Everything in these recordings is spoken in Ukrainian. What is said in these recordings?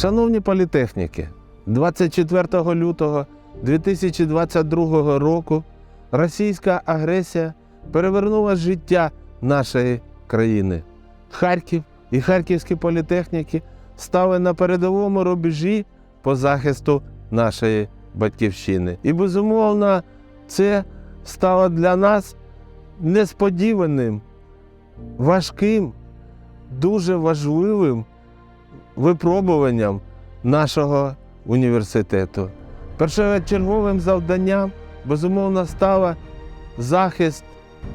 Шановні політехніки, 24 лютого 2022 року російська агресія перевернула життя нашої країни. Харків і харківські політехніки стали на передовому рубежі по захисту нашої батьківщини. І безумовно, це стало для нас несподіваним, важким, дуже важливим випробуванням нашого університету. Першочерговим завданням, безумовно, стало захист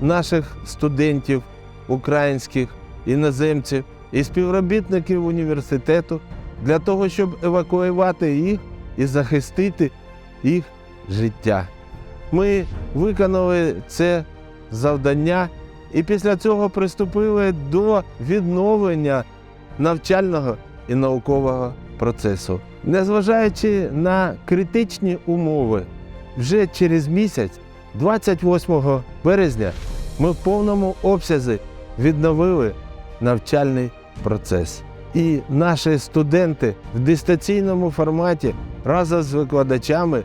наших студентів, українських, іноземців і співробітників університету для того, щоб евакуювати їх і захистити їх життя. Ми виконали це завдання і після цього приступили до відновлення навчального і наукового процесу. Незважаючи на критичні умови, вже через місяць, 28 березня, ми в повному обсязі відновили навчальний процес. І наші студенти в дистанційному форматі разом з викладачами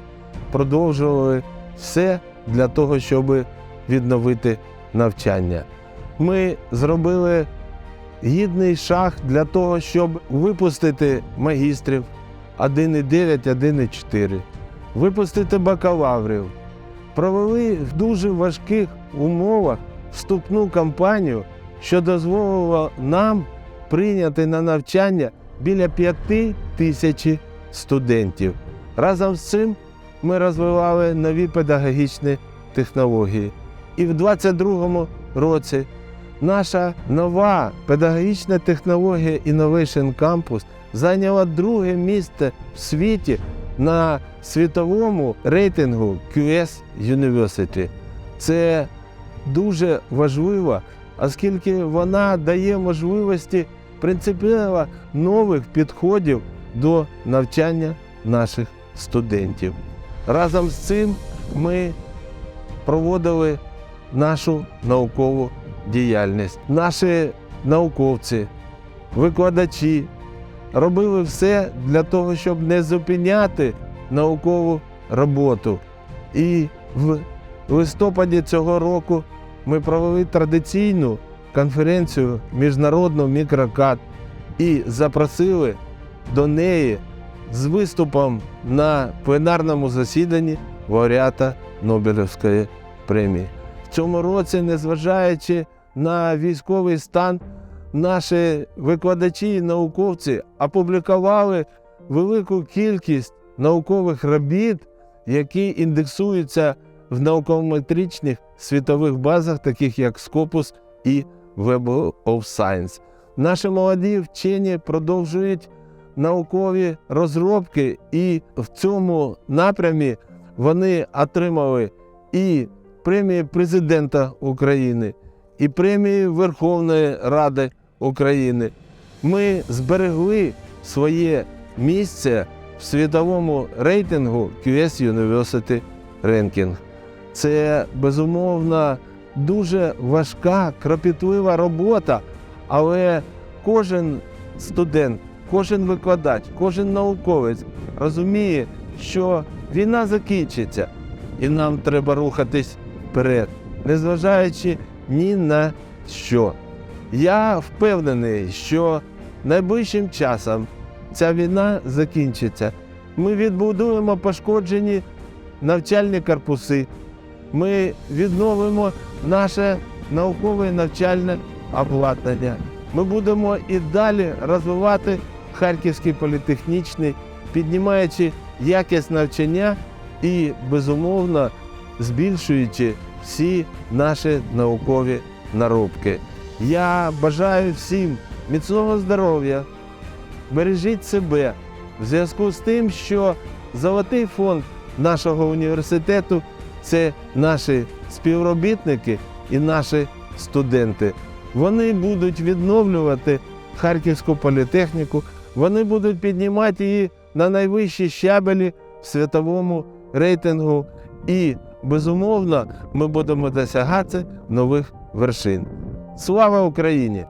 продовжували все для того, щоб відновити навчання. Ми зробили гідний шаг для того, щоб випустити магістрів 1,9, 1,4, випустити бакалаврів. Провели в дуже важких умовах вступну кампанію, що дозволило нам прийняти на навчання біля 5 тисяч студентів. Разом з цим ми розвивали нові педагогічні технології. І в 2022 році наша нова педагогічна технологія Innovation Campus зайняла друге місце в світі на світовому рейтингу QS University. Це дуже важливо, оскільки вона дає можливості принципово нових підходів до навчання наших студентів. Разом з цим ми проводили нашу наукову діяльність. Наші науковці, викладачі робили все для того, щоб не зупиняти наукову роботу. І в листопаді цього року ми провели традиційну конференцію міжнародну мікрокат і запросили до неї з виступом на пленарному засіданні лауреата Нобелівської премії. Цьому році, незважаючи на військовий стан, наші викладачі і науковці опублікували велику кількість наукових робіт, які індексуються в наукометричних світових базах, таких як Scopus і Web of Science. Наші молоді вчені продовжують наукові розробки, і в цьому напрямі вони отримали і премії президента України, і премії Верховної Ради України. Ми зберегли своє місце в світовому рейтингу QS University Ranking. Це безумовно дуже важка, кропітлива робота, але кожен студент, кожен викладач, кожен науковець розуміє, що війна закінчиться, і нам треба рухатись вперед, незважаючи ні на що. Я впевнений, що найближчим часом ця війна закінчиться. Ми відбудуємо пошкоджені навчальні корпуси. Ми відновимо наше наукове навчальне обладнання. Ми будемо і далі розвивати Харківський політехнічний, піднімаючи якість навчання і, безумовно, збільшуючи всі наші наукові наробки. Я бажаю всім міцного здоров'я, бережіть себе в зв'язку з тим, що золотий фонд нашого університету це наші співробітники і наші студенти. Вони будуть відновлювати Харківську політехніку, вони будуть піднімати її на найвищі щабелі в світовому рейтингу. І, безумовно, ми будемо досягати нових вершин. Слава Україні!